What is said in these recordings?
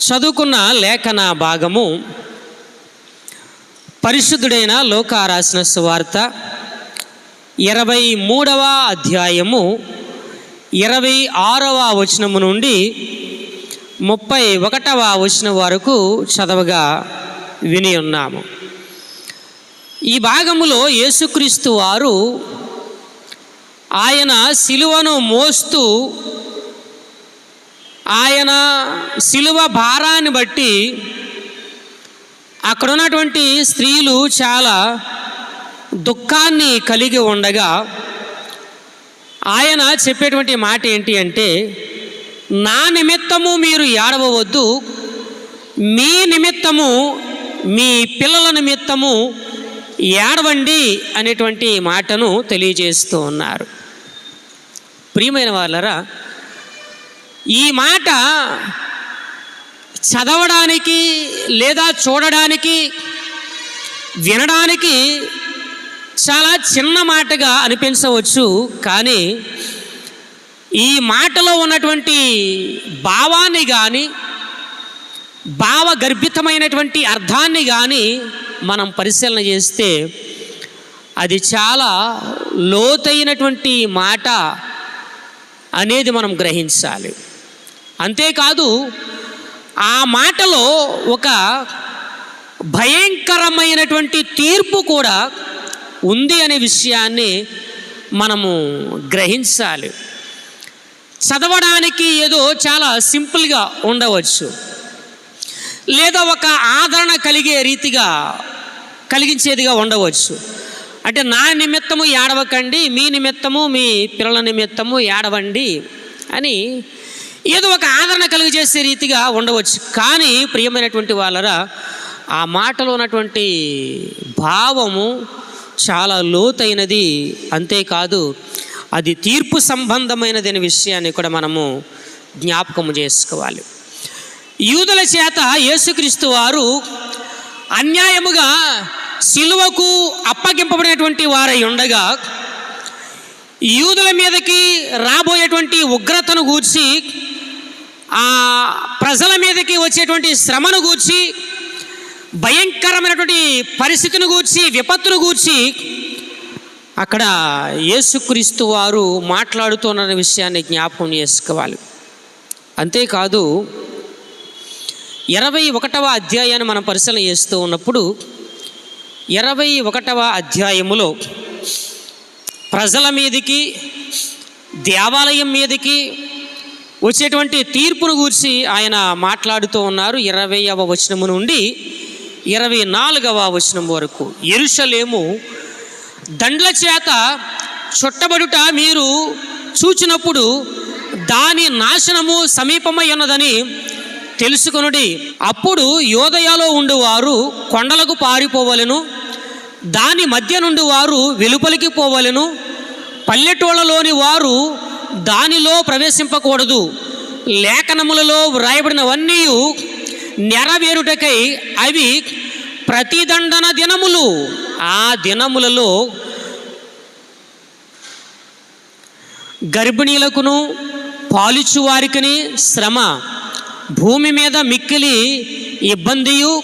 చదువుకున్న లేఖన భాగము పరిశుద్ధుడైన లోక రాసిన సువార్త ఇరవై మూడవ అధ్యాయము ఇరవై ఆరవ వచనము నుండి ముప్పై ఒకటవ వచనం వరకు చదవగా విని ఉన్నాము. ఈ భాగములో యేసుక్రీస్తు వారు ఆయన శిలువను మోస్తూ ఆయన శిలువ భారాన్ని బట్టి అక్కడ ఉన్నటువంటి స్త్రీలు చాలా దుఃఖాన్ని కలిగి ఉండగా ఆయన చెప్పేటువంటి మాట ఏంటి అంటే నా నిమిత్తము మీరు ఏడవవద్దు మీ నిమిత్తము మీ పిల్లల నిమిత్తము ఏడవండి అనేటువంటి మాటను తెలియజేస్తూ ఉన్నారు. ప్రియమైన వాళ్ళరా ఈ మాట చదవడానికి లేదా చూడడానికి వినడానికి చాలా చిన్న మాటగా అనిపించవచ్చు. కానీ ఈ మాటలో ఉన్నటువంటి భావాన్ని కానీ భావగర్భితమైనటువంటి అర్థాన్ని కానీ మనం పరిశీలన చేస్తే అది చాలా లోతైనటువంటి మాట అనేది మనం గ్రహించాలి. అంతేకాదు ఆ మాటలో ఒక భయంకరమైనటువంటి తీర్పు కూడా ఉంది అనే విషయాన్ని మనము గ్రహించాలి. చదవడానికి ఏదో చాలా సింపుల్గా ఉండవచ్చు. లేదా ఒక ఆదరణ కలిగే రీతిగా కలిగించేదిగా ఉండవచ్చు. అంటే నా నిమిత్తము ఏడవకండి మీ నిమిత్తము మీ పిల్లల నిమిత్తము ఏడవండి అని ఏదో ఒక ఆదరణ కలుగజేసే రీతిగా ఉండవచ్చు. కానీ ప్రియమైనటువంటి వాళ్ళరా ఆ మాటలో ఉన్నటువంటి భావము చాలా లోతైనది. అంతేకాదు అది తీర్పు సంబంధమైనది అనే విషయాన్ని కూడా మనము జ్ఞాపకము చేసుకోవాలి. యూదుల చేత యేసుక్రీస్తు వారు అన్యాయముగా సిలువకు అప్పగింపబడినటువంటి వారై ఉండగా యూదుల మీదకి రాబోయేటువంటి ఉగ్రతను గూర్చి ఆ ప్రజల మీదకి వచ్చేటువంటి శ్రమను గూర్చి భయంకరమైనటువంటి పరిస్థితిని గూర్చి విపత్తును గూర్చి అక్కడ యేసుక్రీస్తు వారు మాట్లాడుతున్న విషయాన్ని జ్ఞాపకం చేసుకోవాలి. అంతేకాదు ఇరవై ఒకటవ అధ్యాయాన్ని మనం పరిశీలన చేస్తూ ఉన్నప్పుడు ఇరవై ఒకటవ అధ్యాయములో ప్రజల మీదకి దేవాలయం మీదకి వచ్చేటువంటి తీర్పును గూర్చి ఆయన మాట్లాడుతూ ఉన్నారు ఇరవైవ వచనము నుండి ఇరవై నాలుగవ వచనం వరకు. ఎరుషలేము దండ్ల చేత చుట్టబడుట మీరు చూచినప్పుడు దాని నాశనము సమీపమై ఉన్నదని తెలుసుకొనుడి. అప్పుడు యోదయాలో ఉండువారు కొండలకు పారిపోవలెను దాని మధ్య నుండి వారు వెలుపలికి పోవలెను పల్లెటూళ్ళలోని వారు దానిలో ప్రవేశింపకూడదు. లేఖనములలో వ్రాయబడినవన్నీ నెరవేరుటకై అవి ప్రతిదండన దినములు. ఆ దినములలో గర్భిణీలకును పాలిచువారికిని శ్రమ భూమి మీద మిక్కిలి ఇబ్బందియు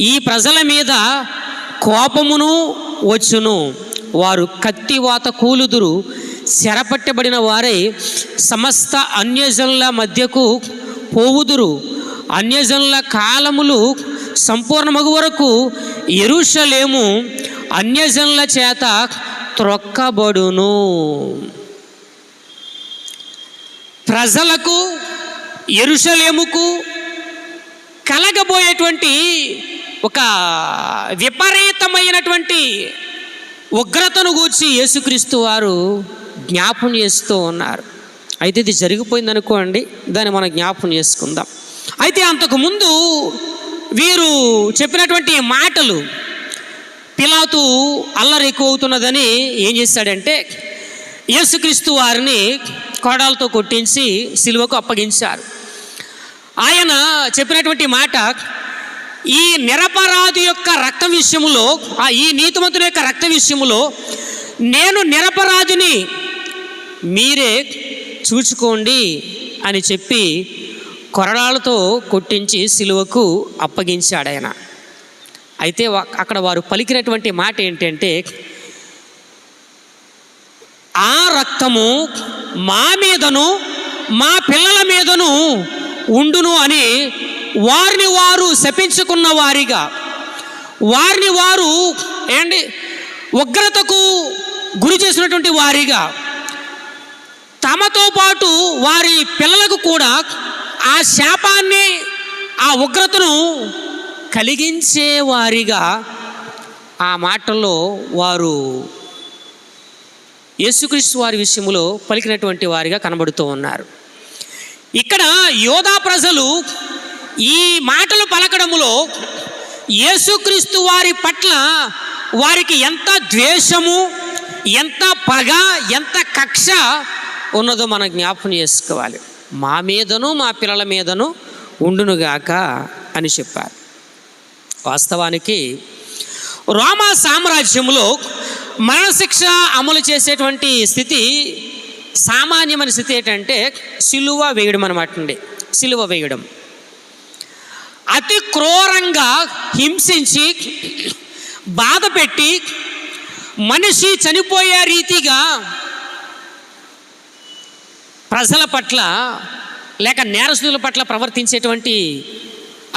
ఈ ప్రజల మీద కోపమును వచ్చును. వారు కత్తివాత కూలుదురు. చెరపట్టబడిన వారై సమస్త అన్యజనుల మధ్యకు పోవుదురు. అన్యజనుల కాలములు సంపూర్ణమగు వరకు ఎరుషలేము. అన్యజనుల చేత త్రొక్కబడును. ప్రజలకు ఎరుషలేముకు కలగబోయేటువంటి ఒక విపరీతమైనటువంటి ఉగ్రతను గూర్చి యేసుక్రీస్తు వారు జ్ఞాపం చేస్తూ ఉన్నారు. అయితే ఇది జరిగిపోయింది అనుకోండి దాన్ని మనం జ్ఞాపం చేసుకుందాం. అయితే అంతకుముందు వీరు చెప్పినటువంటి మాటలు పిలాతు అల్లరి ఎక్కువ అవుతున్నదని ఏం చేశాడంటే యేసుక్రీస్తు వారిని కోడాలతో కొట్టించి సిలువకు అప్పగించారు. ఆయన చెప్పినటువంటి మాట ఈ నిరపరాధి యొక్క రక్త విషయములో ఆ ఈ నీతిమంతుల యొక్క రక్త విషయములో నేను నిరపరాధిని మీరే చూచుకోండి అని చెప్పి కొరడాలతో కొట్టించి సిలువకు అప్పగించాడు ఆయన. అయితే అక్కడ వారు పలికినటువంటి మాట ఏంటంటే ఆ రక్తము మా మీదను మా పిల్లల మీదను ఉండును అని వారిని వారు శపించుకున్న వారిగా వారిని వారు ఏంటి ఉగ్రతకు గురి చేసినటువంటి వారిగా తమతో పాటు వారి పిల్లలకు కూడా ఆ శాపాన్ని ఆ ఉగ్రతను కలిగించే వారిగా ఆ మాటల్లో వారు యేసుక్రీస్తు వారి విషయంలో పలికినటువంటి వారిగా కనబడుతూ ఉన్నారు. ఇక్కడ యోధా ప్రజలు ఈ మాటలు పలకడములో యేసుక్రీస్తు వారి పట్ల వారికి ఎంత ద్వేషము ఎంత పగ ఎంత కక్ష ఉన్నదో మనం జ్ఞాపకం చేసుకోవాలి. మా మీదను మా పిల్లల మీదను ఉండునుగాక అని చెప్పారు. వాస్తవానికి రోమా సామ్రాజ్యంలో మరణశిక్ష అమలు చేసేటువంటి స్థితి సామాన్యమైన స్థితి ఏంటంటే సిలువ వేయడం అనమాట అండి. సిలువ వేయడం. అతి క్రూరంగా హింసించి బాధ పెట్టి మనిషి చనిపోయే రీతిగా ప్రజల పట్ల లేక నేరస్తుల పట్ల ప్రవర్తించేటువంటి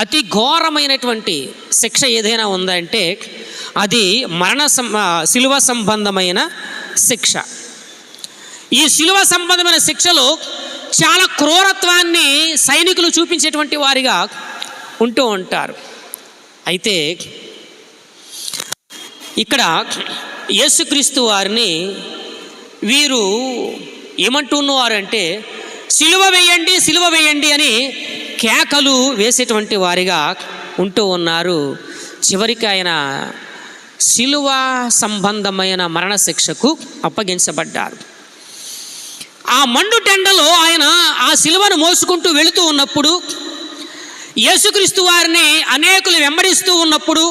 అతి ఘోరమైనటువంటి శిక్ష ఏదైనా ఉందంటే అది మరణ సం శిలువ సంబంధమైన శిక్ష. ఈ శిలువ సంబంధమైన శిక్షలో చాలా క్రూరత్వాన్ని సైనికులు చూపించేటువంటి వారిగా ఉంటూ ఉంటారు. అయితే ఇక్కడ యేసుక్రీస్తు వారిని వీరు ఏమంటున్నవారంటే సిలువ వేయండి సిలువ వేయండి అని కేకలు వేసేటువంటి వారిగా ఉంటూ ఉన్నారు. చివరికి ఆయన శిలువ సంబంధమైన మరణశిక్షకు అప్పగించబడ్డారు. ఆ మండు టెండలో ఆయన ఆ సిలువను మోసుకుంటూ వెళుతూ ఉన్నప్పుడు యేసుక్రీస్తు వారిని అనేకులు వెంబడిస్తూ ఉన్నప్పుడు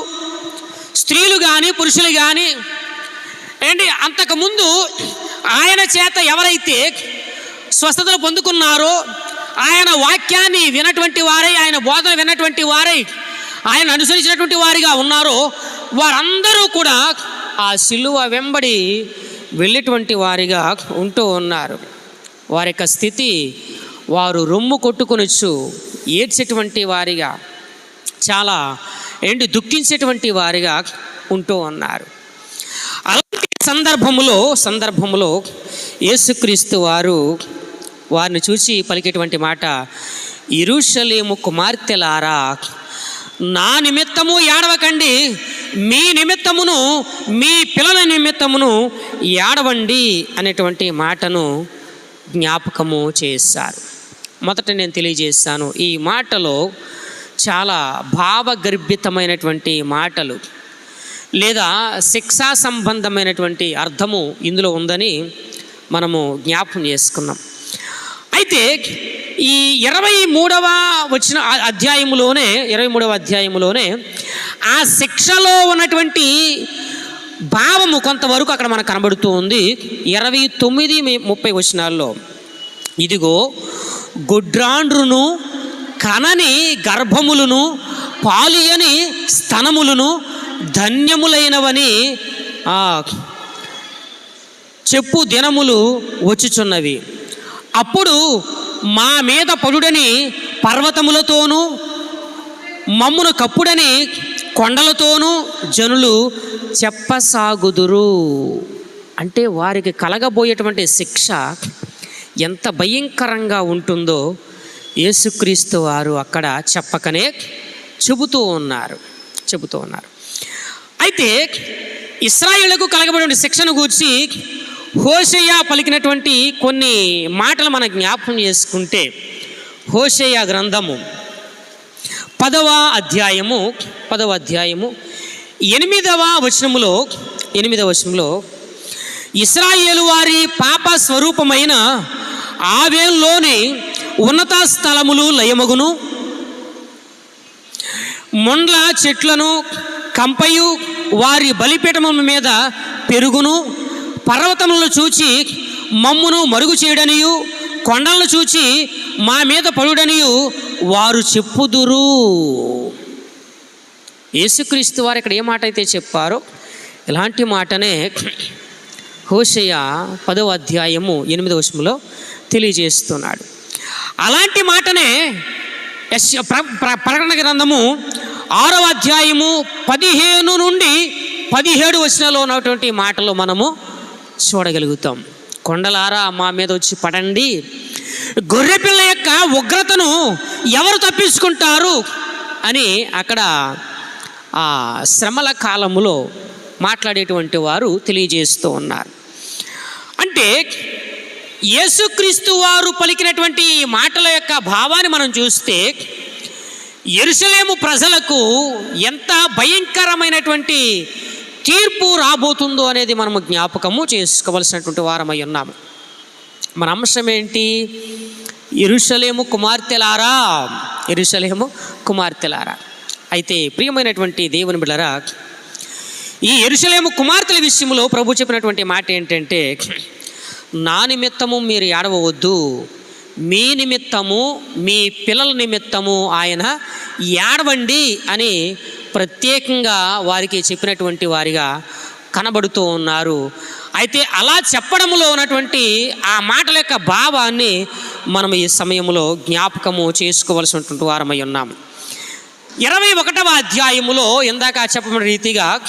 స్త్రీలు కానీ పురుషులు కానీ ఏంటి అంతకుముందు ఆయన చేత ఎవరైతే స్వస్థతలు పొందుకున్నారో ఆయన వాక్యాన్ని వినటువంటి వారై ఆయన బోధన విన్నటువంటి వారై ఆయన అనుసరించినటువంటి వారిగా ఉన్నారో వారందరూ కూడా ఆ సిలువ వెంబడి వెళ్ళేటువంటి వారిగా ఉంటూ ఉన్నారు. వారి యొక్క స్థితి వారు రొమ్ము కొట్టుకొనొచ్చు ఏడ్చేటువంటి వారిగా చాలా ఏంటి దుఃఖించేటువంటి వారిగా ఉంటూ ఉన్నారు. సందర్భములో సందర్భములో యేసుక్రీస్తు వారు వారిని చూసి పలికేటువంటి మాట ఇరుషలేము కుమార్తెలారా నా నిమిత్తము ఏడవకండి మీ నిమిత్తమును మీ పిల్లల నిమిత్తమును ఏడవండి అనేటువంటి మాటను జ్ఞాపకము చేశారు. మొదట నేను తెలియజేస్తాను ఈ మాటలో చాలా భావగర్భితమైనటువంటి మాటలు. లేదా శిక్షా సంబంధమైనటువంటి అర్థము ఇందులో ఉందని మనము జ్ఞాపం చేసుకున్నాం. అయితే ఈ ఇరవై మూడవ వచ్చిన అధ్యాయములోనే ఇరవై మూడవ అధ్యాయములోనే ఆ శిక్షలో ఉన్నటువంటి భావము కొంతవరకు అక్కడ మనకు కనబడుతూ ఉంది. ఇరవై తొమ్మిది మే- ముప్పై వచనాల్లో ఇదిగో గుడ్రాండ్రును కనని గర్భములను పాలియని స్తనములను ధన్యములైనవని చెప్పు దినములు వచ్చుచున్నవి. అప్పుడు మా మీద పడుడని పర్వతములతోనూ మమ్మును కప్పుడని కొండలతోనూ జనులు చెప్పసాగుదురు. అంటే వారికి కలగబోయేటువంటి శిక్ష ఎంత భయంకరంగా ఉంటుందో యేసుక్రీస్తు వారు అక్కడ చెప్పకనే చెబుతూ ఉన్నారు చెబుతూ ఉన్నారు. అయితే ఇస్రాయిళ్ళకు కలగబడిన శిక్షను గూర్చి హోషయ్య పలికినటువంటి కొన్ని మాటలు మన జ్ఞాపకం చేసుకుంటే హోషయ్య గ్రంథము పదవ అధ్యాయము పదవ అధ్యాయము ఎనిమిదవ వచనములో ఎనిమిదవ వచనంలో ఇస్రాయేలు వారి పాప స్వరూపమైన ఆవేల్లోని ఉన్నత స్థలములు లయమగును మొండ్ల చెట్లను కంపయు వారి బలిపీఠము మీద పెరుగును పర్వతములను చూచి మమ్మును మరుగు చేయడనియు కొండలను చూచి మా మీద పడుడనియు వారు చెప్పుదురు. యేసుక్రీస్తు వారు ఇక్కడ ఏ మాట అయితే చెప్పారో ఇలాంటి మాటనే హోషయ పదవ అధ్యాయము ఎనిమిదవ వచనంలో తెలియజేస్తున్నాడు. అలాంటి మాటనే ప్ర- ప్ర- ప్రకటన గ్రంథము ఆరవ అధ్యాయము పదిహేను నుండి పదిహేడు వచనంలో ఉన్నటువంటి మాటలు మనము చూడగలుగుతాం. కొండలారా మా మీద వచ్చి పడండి. గొర్రెపిల్ల యొక్క ఉగ్రతను ఎవరు తప్పించుకుంటారు అని అక్కడ ఆ శ్రమల కాలములో మాట్లాడేటువంటి వారు తెలియజేస్తూ ఉన్నారు. అంటే యేసుక్రీస్తు వారు పలికినటువంటి ఈ మాటల యొక్క భావాన్ని మనం చూస్తే ఎరుసలేము ప్రజలకు ఎంత భయంకరమైనటువంటి తీర్పు రాబోతుందో అనేది మనము జ్ఞాపకము చేసుకోవలసినటువంటి వారమై ఉన్నాము. మన అంశం ఏంటి? ఎరుసలేము కుమార్తెలారా? ఎరుసలేము కుమార్తెలారా? అయితే ప్రియమైనటువంటి దేవుని బిళ్ళరా ఈ ఎరుసలేము కుమార్తెల విషయంలో ప్రభు చెప్పినటువంటి మాట ఏంటంటే నా నిమిత్తము మీరు ఏడవవద్దు. మీ నిమిత్తము మీ పిల్లల నిమిత్తము ఆయన ఏడవండి అని ప్రత్యేకంగా వారికి చెప్పినటువంటి వారిగా కనబడుతూ ఉన్నారు. అయితే అలా చెప్పడంలో ఉన్నటువంటి ఆ మాటల యొక్క భావాన్ని మనం ఈ సమయంలో జ్ఞాపకము చేసుకోవలసినటువంటి వారమై ఉన్నాము ఇరవై ఒకటవ అధ్యాయములో ఇందాక చెప్పిన రీతిగా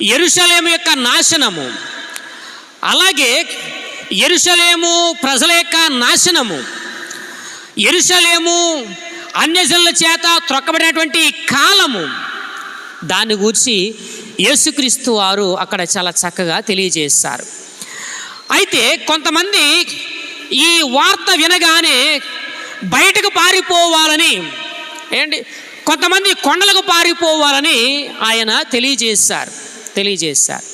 ఎరుషలేము యొక్క నాశనము అలాగే ఎరుసలేము ప్రజల యొక్క నాశనము. ఎరుసలేము అన్యజనుల చేత త్రొక్కబడినటువంటి కాలము. దాన్ని గూర్చి యేసుక్రీస్తు వారు అక్కడ చాలా చక్కగా తెలియజేస్తారు అయితే కొంతమంది ఈ వార్త వినగానే బయటకు పారిపోవాలని ఏంటి? కొంతమంది కొండలకు పారిపోవాలని ఆయన తెలియజేశారు తెలియజేశారు.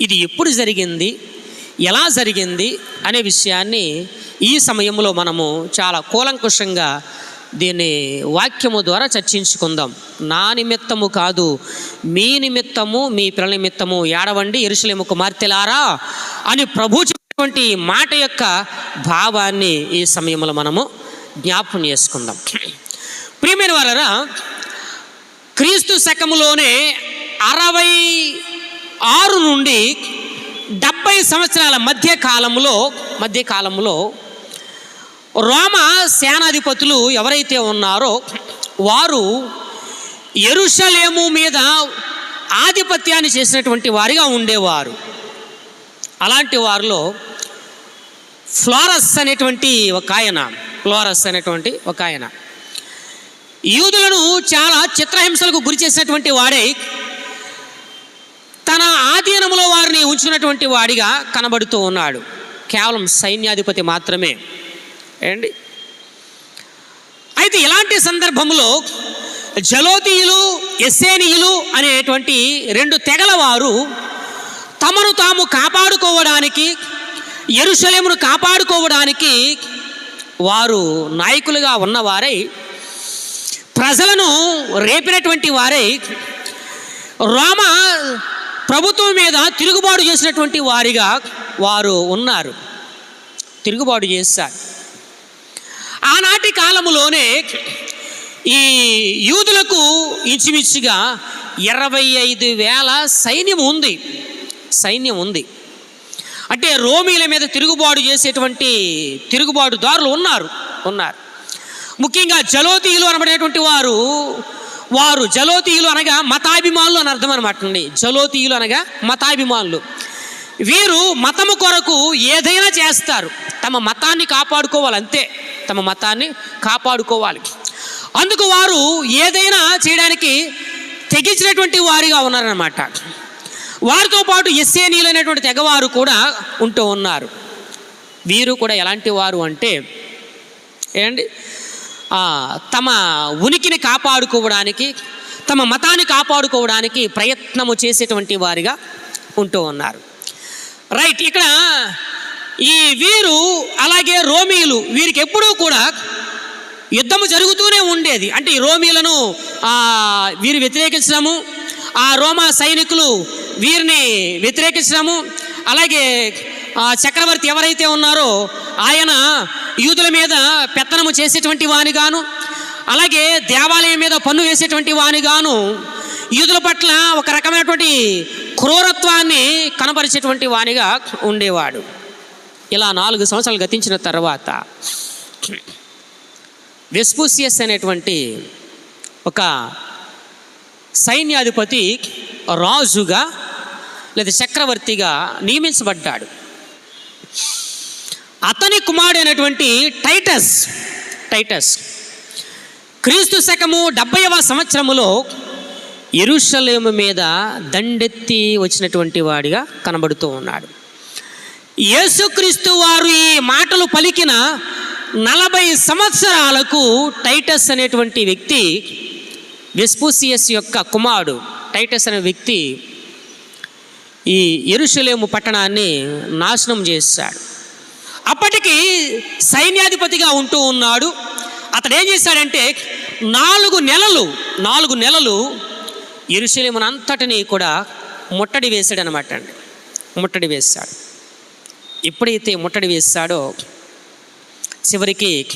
ఇది ఎప్పుడు జరిగింది? ఎలా జరిగింది అనే విషయాన్ని ఈ సమయంలో మనము చాలా కూలంకుషంగా దీన్ని వాక్యము ద్వారా చర్చించుకుందాం. నా నిమిత్తము కాదు మీ నిమిత్తము మీ పిల్లల నిమిత్తము ఏడవండి. ఎరుసలేము కుమార్తెలారా అని ప్రభు చెప్పినటువంటి మాట యొక్క భావాన్ని ఈ సమయంలో మనము జ్ఞాపం చేసుకుందాం. ప్రియమైన వారరా క్రీస్తు శకములోనే అరవై ఆరు నుండి డెబ్బై సంవత్సరాల మధ్య కాలంలో మధ్య కాలంలో రోమ సేనాధిపతులు ఎవరైతే ఉన్నారో వారు ఎరుషలేము మీద ఆధిపత్యాన్ని చేసినటువంటి వారిగా ఉండేవారు. అలాంటి వారిలో ఫ్లోరస్ అనేటువంటి ఒక ఆయన ఫ్లోరస్ అనేటువంటి ఒక ఆయన. యూదులను చాలా చిత్రహింసలకు గురి చేసినటువంటి వాడే తన ఆధీనంలో వారిని ఉంచినటువంటి వాడిగా కనబడుతూ ఉన్నాడు. కేవలం సైన్యాధిపతి మాత్రమే. ఏండి అయితే ఇలాంటి సందర్భంలో జలోతీయులు ఎస్సేనియులు అనేటువంటి రెండు తెగల వారు తమను తాము కాపాడుకోవడానికి ఎరుశలేమును కాపాడుకోవడానికి వారు నాయకులుగా ఉన్నవారై ప్రజలను రేపినటువంటి వారై రోమ ప్రభుత్వం మీద తిరుగుబాటు చేసినటువంటి వారిగా వారు ఉన్నారు. తిరుగుబాటు చేశారు. ఆనాటి కాలములోనే ఈ యూదులకు ఇంచుమించుగా ఇరవై ఐదు వేల సైన్యం ఉంది. సైన్యం ఉంది. అంటే రోమీల మీద తిరుగుబాటు చేసేటువంటి తిరుగుబాటుదారులు ఉన్నారు ఉన్నారు. ముఖ్యంగా జలోతీయులు అనబడేటువంటి వారు వారు జలోతీయులు అనగా మతాభిమానులు అని అర్థం అనమాట అండి. జలోతీయులు అనగా మతాభిమానులు. వీరు మతము కొరకు ఏదైనా చేస్తారు. తమ మతాన్ని కాపాడుకోవాలి అంతే. తమ మతాన్ని కాపాడుకోవాలి. అందుకు వారు ఏదైనా చేయడానికి తెగించినటువంటి వారిగా ఉన్నారన్నమాట. వారితో పాటు ఎస్సేనీలు అనేటువంటి తెగవారు కూడా ఉంటూ ఉన్నారు. వీరు కూడా ఎలాంటి వారు అంటే ఏంటి? తమ ఉనికిని కాపాడుకోవడానికి తమ మతాన్ని కాపాడుకోవడానికి ప్రయత్నము చేసేటువంటి వారిగా ఉంటూ ఉన్నారు. రైట్ ఇక్కడ ఈ వీరు అలాగే రోమీలు వీరికి ఎప్పుడూ కూడా యుద్ధము జరుగుతూనే ఉండేది. అంటే ఈ రోమీలను వీరు వ్యతిరేకించడము ఆ రోమా సైనికులు వీరిని వ్యతిరేకించడము అలాగే ఆ చక్రవర్తి ఎవరైతే ఉన్నారో ఆయన యూదుల మీద పెత్తనము చేసేటువంటి వానిగాను అలాగే దేవాలయం మీద పన్ను వేసేటువంటి వానిగాను యూదుల పట్ల ఒక రకమైనటువంటి క్రూరత్వాన్ని కనపరిచేటువంటి వానిగా ఉండేవాడు. ఇలా నాలుగు సంవత్సరాలు గతించిన తర్వాత వెస్పూసియస్ అనేటువంటి ఒక సైన్యాధిపతి రాజుగా లేదా చక్రవర్తిగా నియమించబడ్డాడు. అతని కుమారుడైనటువంటి టైటస్. టైటస్. క్రీస్తు శకము డెబ్బైవ సంవత్సరములో ఎరుషలేము మీద దండెత్తి వచ్చినటువంటి వాడిగా కనబడుతూ ఉన్నాడు. యేసుక్రీస్తు వారు ఈ మాటలు పలికిన నలభై సంవత్సరాలకు టైటస్ అనేటువంటి వ్యక్తి వెస్పూసియస్ యొక్క కుమారుడు టైటస్ అనే వ్యక్తి ఈ ఎరుషలేము పట్టణాన్ని నాశనం చేశాడు. అప్పటికి సైన్యాధిపతిగా ఉంటూ ఉన్నాడు. అతడు ఏం చేశాడంటే నాలుగు నెలలు నాలుగు నెలలు ఎరుషలేమునంతటిని కూడా ముట్టడి వేశాడు అనమాట అండి. ముట్టడి వేశాడు. ఎప్పుడైతే ముట్టడి వేశాడో చివరికి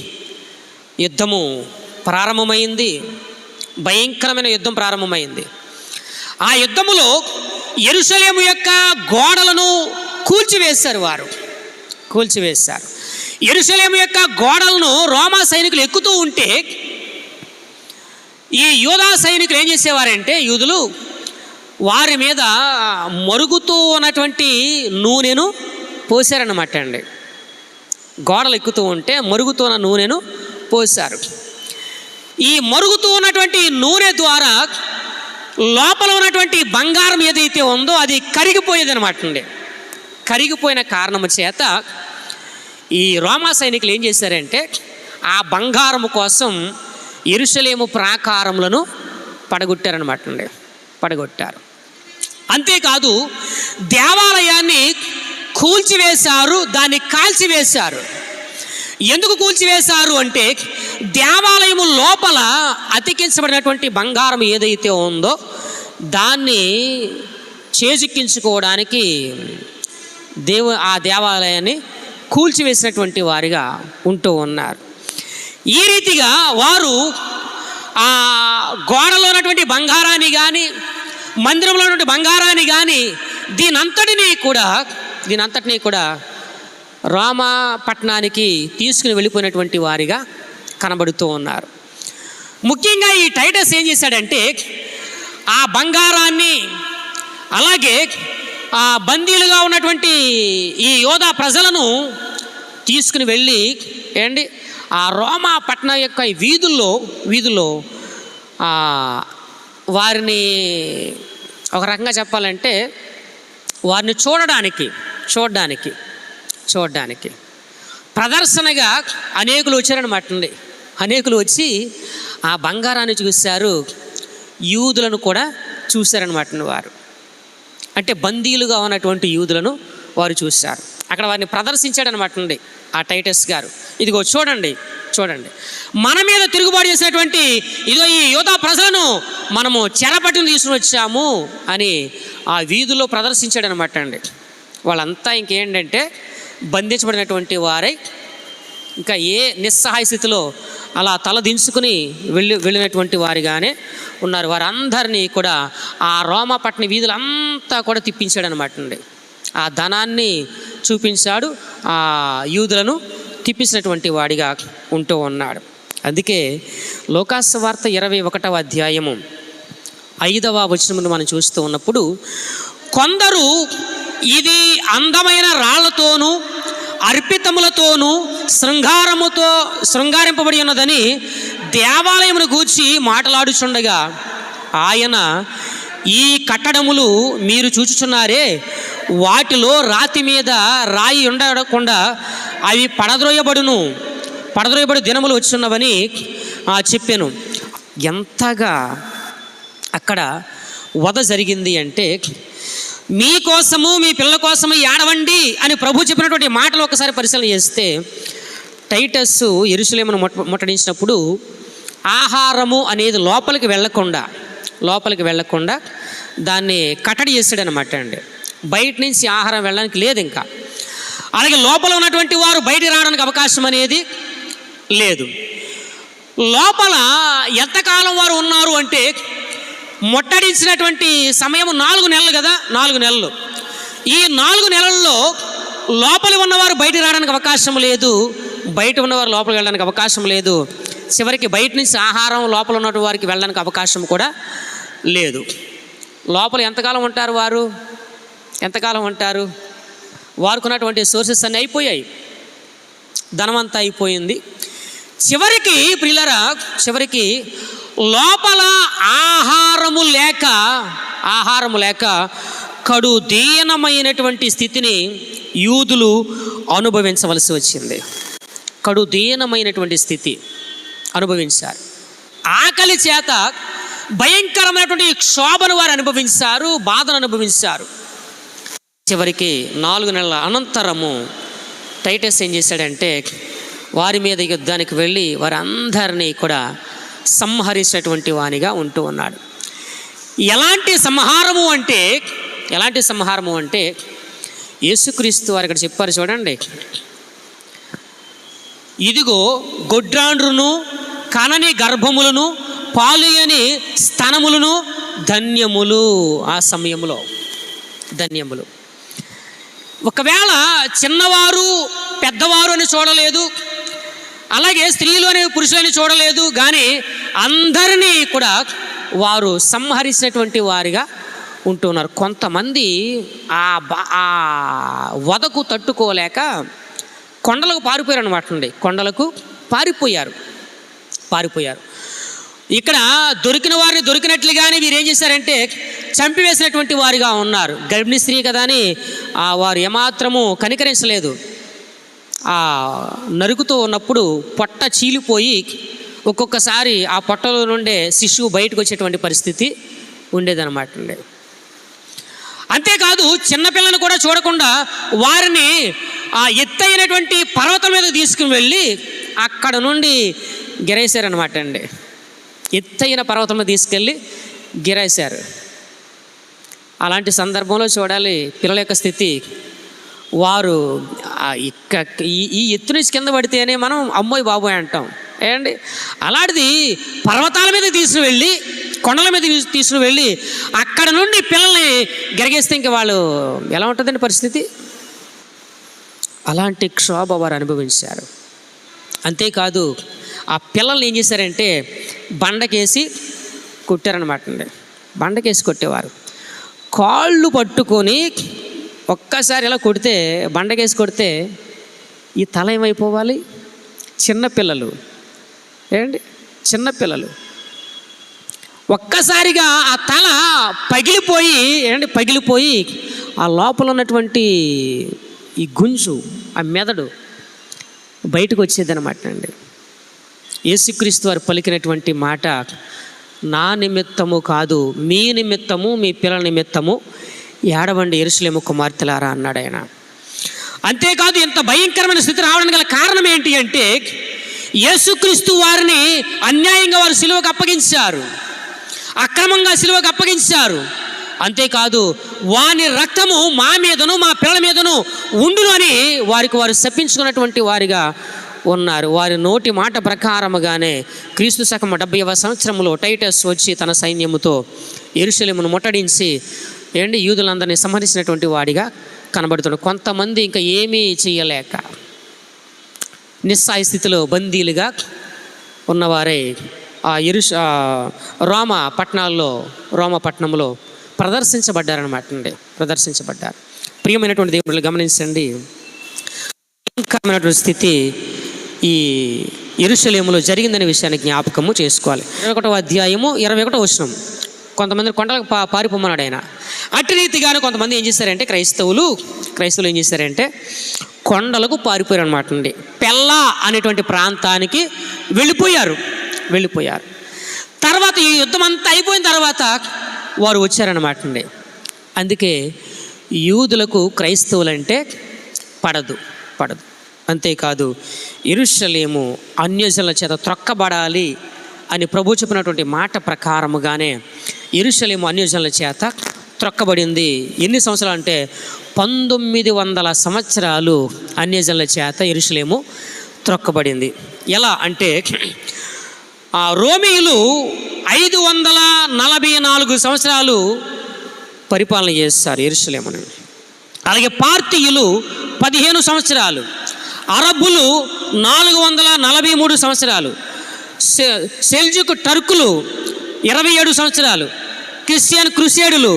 యుద్ధము ప్రారంభమైంది. భయంకరమైన యుద్ధం ప్రారంభమైంది. ఆ యుద్ధములో ఎరుసలేము యొక్క గోడలను కూల్చివేశారు వారు. కూల్చివేశారు. ఎరుసలేం యొక్క గోడలను రోమా సైనికులు ఎక్కుతూ ఉంటే ఈ యోధా సైనికులు ఏం చేసేవారంటే యూదులు వారి మీద మరుగుతూ ఉన్నటువంటి నూనెను పోసారన్నమాట అండి. గోడలు ఎక్కుతూ ఉంటే మరుగుతూ ఉన్న నూనెను పోసారు ఈ మరుగుతూ ఉన్నటువంటి నూనె ద్వారా లోపల ఉన్నటువంటి బంగారం ఏదైతే ఉందో అది కరిగిపోయేది అనమాట అండి. కరిగిపోయిన కారణము చేత ఈ రోమా సైనికులు ఏం చేశారంటే ఆ బంగారము కోసం ఎరుసలేము ప్రాకారములను పడగొట్టారనమాట అండి. పడగొట్టారు. అంతేకాదు దేవాలయాన్ని కూల్చివేశారు దాన్ని కాల్చివేశారు. ఎందుకు కూల్చివేశారు అంటే దేవాలయము లోపల అతికించబడినటువంటి బంగారం ఏదైతే ఉందో దాన్ని చేజిక్కించుకోవడానికి దేవ ఆ దేవాలయాన్ని కూల్చివేసినటువంటి వారిగా ఉంటూ ఉన్నారు. ఈ రీతిగా వారు ఆ గోడలో ఉన్నటువంటి బంగారాన్ని కానీ మందిరంలో ఉన్నటువంటి బంగారాన్ని కానీ దీనంతటిని కూడా దీనంతటిని కూడా రామపట్నానికి తీసుకుని వెళ్ళిపోయినటువంటి వారిగా కనబడుతూ ఉన్నారు. ముఖ్యంగా ఈ టైటస్ ఏం చేశాడంటే ఆ బంగారాన్ని అలాగే ఆ బందీలుగా ఉన్నటువంటి ఈ యోధా ప్రజలను తీసుకుని వెళ్ళి ఏండి ఆ రోమా పట్టణం యొక్క వీధుల్లో వీధుల్లో వారిని ఒక రకంగా చెప్పాలంటే వారిని చూడడానికి చూడడానికి చూడడానికి ప్రదర్శనగా అనేకులు వచ్చారనమాట అండి. అనేకులు వచ్చి ఆ బంగారాన్ని చూశారు యూదులను కూడా చూశారనమాట వారు. అంటే బందీలుగా ఉన్నటువంటి యూదులను వారు చూశారు. అక్కడ వారిని ప్రదర్శించాడనమాట అండి ఆ టైటస్ గారు. ఇదిగో చూడండి చూడండి. మన మీద తిరుగుబాటు చేసినటువంటి ఇదో ఈ యోధా ప్రజలను మనము చెరపట్టుని తీసుకుని వచ్చాము అని ఆ వీధుల్లో ప్రదర్శించాడనమాట అండి. వాళ్ళంతా ఇంకేంటంటే బంధించబడినటువంటి వారై ఇంకా ఏ నిస్సహాయ స్థితిలో అలా తల దించుకుని వెళ్ళి వెళ్ళినటువంటి వారిగానే ఉన్నారు. వారందరినీ కూడా ఆ రోమపట్న వీధులంతా కూడా తిప్పించాడు అనమాట అండి. ఆ ధనాన్ని చూపించాడు ఆ యూదులను తిప్పించినటువంటి వాడిగా ఉంటూ ఉన్నాడు. అందుకే లోకాసు వార్త ఇరవై ఒకటవ అధ్యాయము ఐదవ వచనమును మనం చూస్తూ ఉన్నప్పుడు కొందరు ఇది అందమైన రాళ్ళతోనూ అర్పితములతోనూ శృంగారముతో శృంగారింపబడి ఉన్నదని దేవాలయమును గూర్చి మాట్లాడుచుండగా ఆయన ఈ కట్టడములు మీరు చూచుచున్నారే వాటిలో రాతి మీద రాయి ఉండకుండా అవి పడద్రోయబడును పడద్రోయబడి దినములు వచ్చున్నవని ఆ, చెప్పాను. ఎంతగా అక్కడ వధ జరిగింది అంటే మీకోసము మీ పిల్లల కోసము ఏడవండి అని ప్రభు చెప్పినటువంటి మాటలు ఒకసారి పరిశీలన చేస్తే టైటస్ ఎరుసలేమను మొట్ట ముట్టడించినప్పుడు ఆహారము అనేది లోపలికి వెళ్ళకుండా లోపలికి వెళ్ళకుండా దాన్ని కట్టడి చేసాడనమాట అండి. బయట నుంచి ఆహారం వెళ్ళడానికి లేదు ఇంకా. అలాగే లోపల ఉన్నటువంటి వారు బయట రావడానికి అవకాశం అనేది లేదు. లోపల ఎంతకాలం వారు ఉన్నారు అంటే మొట్టడించినటువంటి సమయం నాలుగు నెలలు కదా? నాలుగు నెలలు. ఈ నాలుగు నెలల్లో లోపలి ఉన్నవారు బయట రావడానికి అవకాశం లేదు. బయట ఉన్నవారు లోపలికి వెళ్ళడానికి అవకాశం లేదు. చివరికి బయట నుంచి ఆహారం లోపల ఉన్నటువంటి వారికి వెళ్ళడానికి అవకాశం కూడా లేదు. లోపల ఎంతకాలం ఉంటారు వారు? ఎంతకాలం ఉంటారు? వారుకున్నటువంటి సోర్సెస్ అన్నీ అయిపోయాయి. ధనమంతా అయిపోయింది. చివరికి ప్రియులరా చివరికి లోపల ఆహారము లేక ఆహారము లేక కడు దీనమైనటువంటి స్థితిని యూదులు అనుభవించవలసి వచ్చింది. కడు దీనమైనటువంటి స్థితి అనుభవించారు. ఆకలి చేత భయంకరమైనటువంటి క్షోభను వారు అనుభవించారు బాధను అనుభవించారు. చివరికి నాలుగు నెలల అనంతరము టైటస్ ఏం చేశాడంటే వారి మీద యుద్ధానికి వెళ్ళి వారందరినీ కూడా సంహరించినటువంటి వానిగా ఉంటూ ఉన్నాడు. ఎలాంటి సంహారము అంటే ఎలాంటి సంహారము అంటే యేసుక్రీస్తు వారు ఇక్కడ చెప్పారు చూడండి. ఇదిగో గొడ్రాండ్రును కనని గర్భములను పాలుయని స్థనములను ధన్యములు ఆ సమయంలో. ధన్యములు. ఒకవేళ చిన్నవారు పెద్దవారు అని చూడలేదు అలాగే స్త్రీలు పురుషులని చూడలేదు కానీ అందరినీ కూడా వారు సంహరించినటువంటి వారిగా ఉంటున్నారు. కొంతమంది ఆ ఆ వదకు తట్టుకోలేక కొండలకు పారిపోయారు అనమాట అండి. కొండలకు పారిపోయారు. పారిపోయారు. ఇక్కడ దొరికిన వారిని దొరికినట్లుగానే వీరు ఏం చేశారంటే చంపివేసినటువంటి వారిగా ఉన్నారు. గర్భిణీ స్త్రీ కదా అని ఆ వారు ఏమాత్రము కనికరించలేదు. ఆ నరుకుతూ ఉన్నప్పుడు పొట్ట చీలిపోయి ఒక్కొక్కసారి ఆ పొట్టలో నుండే శిశువు బయటకు వచ్చేటువంటి పరిస్థితి ఉండేదన్నమాట అండి. అంతేకాదు చిన్నపిల్లని కూడా చూడకుండా వారిని ఆ ఎత్తైనటువంటి పర్వతం మీద తీసుకుని వెళ్ళి అక్కడ నుండి గిరేశారనమాట అండి. ఎత్తైన పర్వతం తీసుకెళ్ళి గిరేశారు. అలాంటి సందర్భంలో చూడాలి పిల్లల యొక్క స్థితి వారు ఇక్క ఈ ఈ ఎత్తు నుంచి కింద పడితేనే మనం అమ్మోయ్ బాబోయ్ అంటాం. ఏమండి అలాంటిది పర్వతాల మీద తీసుకుని వెళ్ళి కొండల మీద తీసుకుని వెళ్ళి అక్కడ నుండి పిల్లల్ని గెరగేస్తే ఇంక వాళ్ళు ఎలా ఉంటుందండి పరిస్థితి? అలాంటి క్షోభ వారు అనుభవించారు. అంతేకాదు ఆ పిల్లల్ని ఏం చేశారంటే బండకేసి కొట్టారనమాట అండి. బండకేసి కొట్టేవారు. కాళ్ళు పట్టుకొని ఒక్కసారి ఇలా కొడితే బండకేసి కొడితే ఈ తల ఏమైపోవాలి? చిన్నపిల్లలు ఏంటి? చిన్నపిల్లలు ఒక్కసారిగా ఆ తల పగిలిపోయి ఏంటి? పగిలిపోయి ఆ లోపల ఉన్నటువంటి ఈ గుంజు ఆ మెదడు బయటకు వచ్చేదన్నమాట అండి. యేసుక్రీస్తు వారు పలికినటువంటి మాట నా నిమిత్తము కాదు మీ నిమిత్తము మీ పిల్లల నిమిత్తము ఏడవండి ఎరుసలేము కుమార్తెలారా అన్నాడు ఆయన. అంతేకాదు ఇంత భయంకరమైన స్థితి రావడానికి గల కారణం ఏంటి అంటే యేసుక్రీస్తు వారిని అన్యాయంగా వారు సిలువకు అప్పగించారు. అక్రమంగా సిలువకు అప్పగించారు. అంతేకాదు వాని రక్తము మా మీదను మా పిల్లల మీదను ఉండును అని వారికి వారు శప్పించుకున్నటువంటి వారిగా ఉన్నారు. వారి నోటి మాట ప్రకారముగానే క్రీస్తు శకము డెబ్బైవ సంవత్సరంలో టైటస్ వచ్చి తన సైన్యముతో ఎరుశలేమును ముట్టడించి ఏంటి? యూదులందరినీ సంహరించినటువంటి వాడిగా కనబడుతున్నాడు. కొంతమంది ఇంకా ఏమీ చేయలేక నిస్సాయ స్థితిలో బందీలుగా ఉన్నవారే ఆ ఇరుష రోమ పట్టణాల్లో రోమ పట్టణంలో ప్రదర్శించబడ్డారనమాట అండి. ప్రదర్శించబడ్డారు. ప్రియమైనటువంటి దేవుడు గమనించండి. భయంకరమైనటువంటి స్థితి ఈ ఎరుశలేములో జరిగిందనే విషయాన్ని జ్ఞాపకము చేసుకోవాలి. ఇరవై ఒకటో అధ్యాయము ఇరవై ఒకటో వచనం. కొంతమంది కొండలకు పా పారిపోమన్నాడు ఆయన. అటు రీతిగానే కొంతమంది ఏం చేశారంటే క్రైస్తవులు క్రైస్తవులు ఏం చేశారంటే కొండలకు పారిపోయారు అనమాట అండి. పెల్లా అనేటువంటి ప్రాంతానికి వెళ్ళిపోయారు. వెళ్ళిపోయారు. తర్వాత ఈ యుద్ధం అంతా అయిపోయిన తర్వాత వారు వచ్చారనమాట అండి. అందుకే యూదులకు క్రైస్తవులంటే పడదు పడదు. అంతేకాదు ఇరుషలేము అన్యజనుల చేత త్రొక్కబడాలి అని ప్రభు చెప్పినటువంటి మాట ప్రకారముగానే ఇరుషలేము అన్యజనుల చేత త్రొక్కబడింది. ఎన్ని సంవత్సరాలు అంటే పంతొమ్మిది వందల సంవత్సరాలు అన్యజనుల చేత ఎరుసలేము త్రొక్కబడింది. ఎలా అంటే ఆ రోమియులు ఐదు వందల నలభై నాలుగు సంవత్సరాలు పరిపాలన చేస్తారు ఎరుసలేమని అలాగే పార్థియులు పదిహేను సంవత్సరాలు అరబ్బులు నాలుగు వందల నలభై మూడు సంవత్సరాలు సె- సెల్జుక్ టర్కులు ఇరవై ఏడు సంవత్సరాలు క్రిస్టియన్ క్రుసేడులు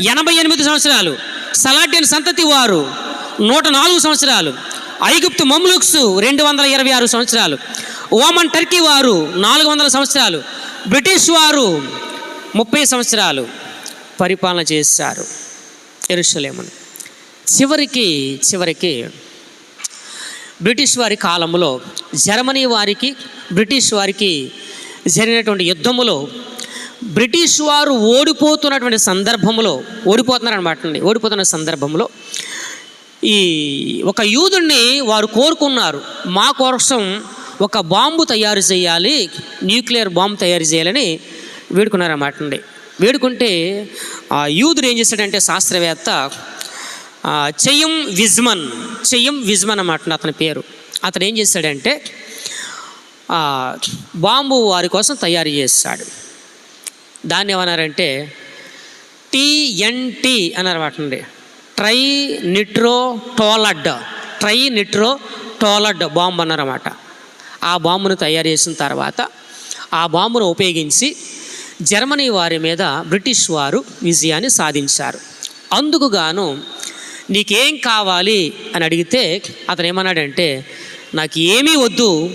ఎనభై ఎనిమిది సంవత్సరాలు. సలాటిన్ సంతతి వారు నూట నాలుగు సంవత్సరాలు. ఐగుప్తు మమ్లుక్స్ రెండు వందల ఇరవై ఆరు సంవత్సరాలు. ఓమన్ టర్కీ వారు నాలుగు వందల సంవత్సరాలు. బ్రిటిష్ వారు ముప్పై సంవత్సరాలు పరిపాలన చేశారు ఎరుషలేమును. చివరికి చివరికి బ్రిటిష్ వారి కాలంలో జర్మనీ వారికి బ్రిటిష్ వారికి జరిగినటువంటి యుద్ధములో బ్రిటిష్ వారు ఓడిపోతున్నటువంటి సందర్భంలో ఓడిపోతున్నారనమాట అండి ఓడిపోతున్న సందర్భంలో ఈ ఒక యూదుడిని వారు కోరుకున్నారు మా కోసం ఒక బాంబు తయారు చేయాలి న్యూక్లియర్ బాంబు తయారు చేయాలని వేడుకున్నారన్నమాట అండి. వేడుకుంటే ఆ యూదుడు ఏం చేశాడంటే శాస్త్రవేత్త చెయ్యం విజ్మన్ చెయ్యం విజ్మన్ అన్నమాట అతని పేరు. అతను ఏం చేశాడంటే బాంబు వారి కోసం తయారు చేశాడు. దాన్ని ఏమన్నారంటే టిఎన్టీ అన్నారు అండి try Nitro టోలడ్ try Nitro టోలడ్ bomb అన్నారన్నమాట ఆ బాంబును తయారు చేసిన తర్వాత ఆ బాంబును ఉపయోగించి జర్మనీ వారి మీద బ్రిటిష్ వారు విజయాన్ని సాధించారు. అందుకు గాను నీకేం కావాలి అని అడిగితే అతను ఏమన్నాడంటే నాకు ఏమీ వద్దు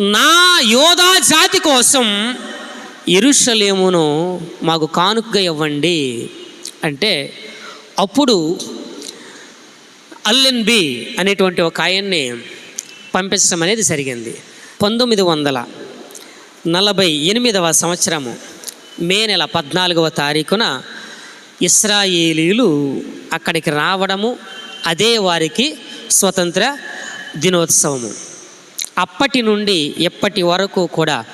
నా యోధా జాతి కోసం ఎరుషలేమును మాకు కానుకగా ఇవ్వండి అంటే అప్పుడు అల్లెన్ బి అనేటువంటి ఒక ఆయన్ని పంపించడం అనేది జరిగింది. పంతొమ్మిది వందల నలభై ఎనిమిదవ సంవత్సరము మే నెల పద్నాలుగవ తారీఖున ఇస్రాయేలీలు అక్కడికి రావడము అదే వారికి స్వతంత్ర దినోత్సవము. అప్పటి నుండి ఎప్పటి వరకు కూడా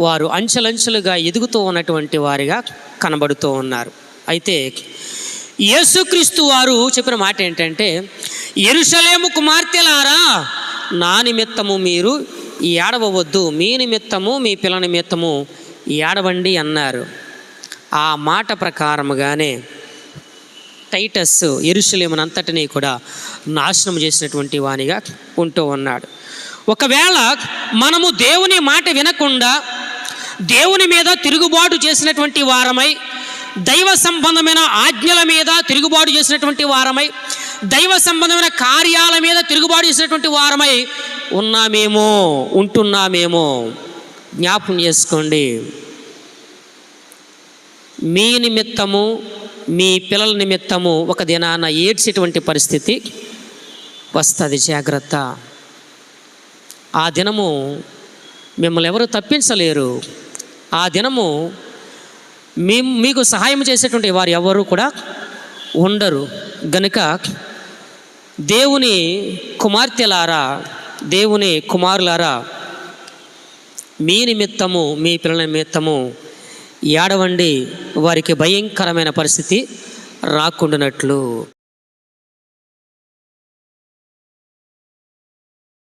వారు అంచెలంచెలుగా ఎదుగుతూ ఉన్నటువంటి వారిగా కనబడుతూ ఉన్నారు. అయితే యేసుక్రీస్తు వారు చెప్పిన మాట ఏంటంటే ఎరుషలేము కుమార్తెలారా నా నిమిత్తము మీరు ఏడవవద్దు మీ నిమిత్తము మీ పిల్ల నిమిత్తము ఏడవండి అన్నారు. ఆ మాట ప్రకారముగానే టైటస్ ఎరుషలేమునంతటినీ కూడా నాశనం చేసినటువంటి వానిగా ఉంటూ ఉన్నాడు. ఒకవేళ మనము దేవుని మాట వినకుండా దేవుని మీద తిరుగుబాటు చేసినటువంటి వారమై దైవ సంబంధమైన ఆజ్ఞల మీద తిరుగుబాటు చేసినటువంటి వారమై దైవ సంబంధమైన కార్యాల మీద తిరుగుబాటు చేసినటువంటి వారమై ఉన్నామేమో ఉంటున్నామేమో జ్ఞాపం చేసుకోండి. మీ నిమిత్తము మీ పిల్లల నిమిత్తము ఒక దినాన ఏడ్చేటువంటి పరిస్థితి వస్తుంది. జాగ్రత్త. ఆ దినము మిమ్మల్ని ఎవరు తప్పించలేరు. ఆ దినము మీ మీకు సహాయం చేసేటువంటి వారు ఎవరు కూడా ఉండరు. గనుక దేవుని కుమార్తెలారా దేవుని కుమారులారా మీ నిమిత్తము మీ పిల్లల నిమిత్తము ఏడవండి. వారికి భయంకరమైన పరిస్థితి రాకుండానట్లు.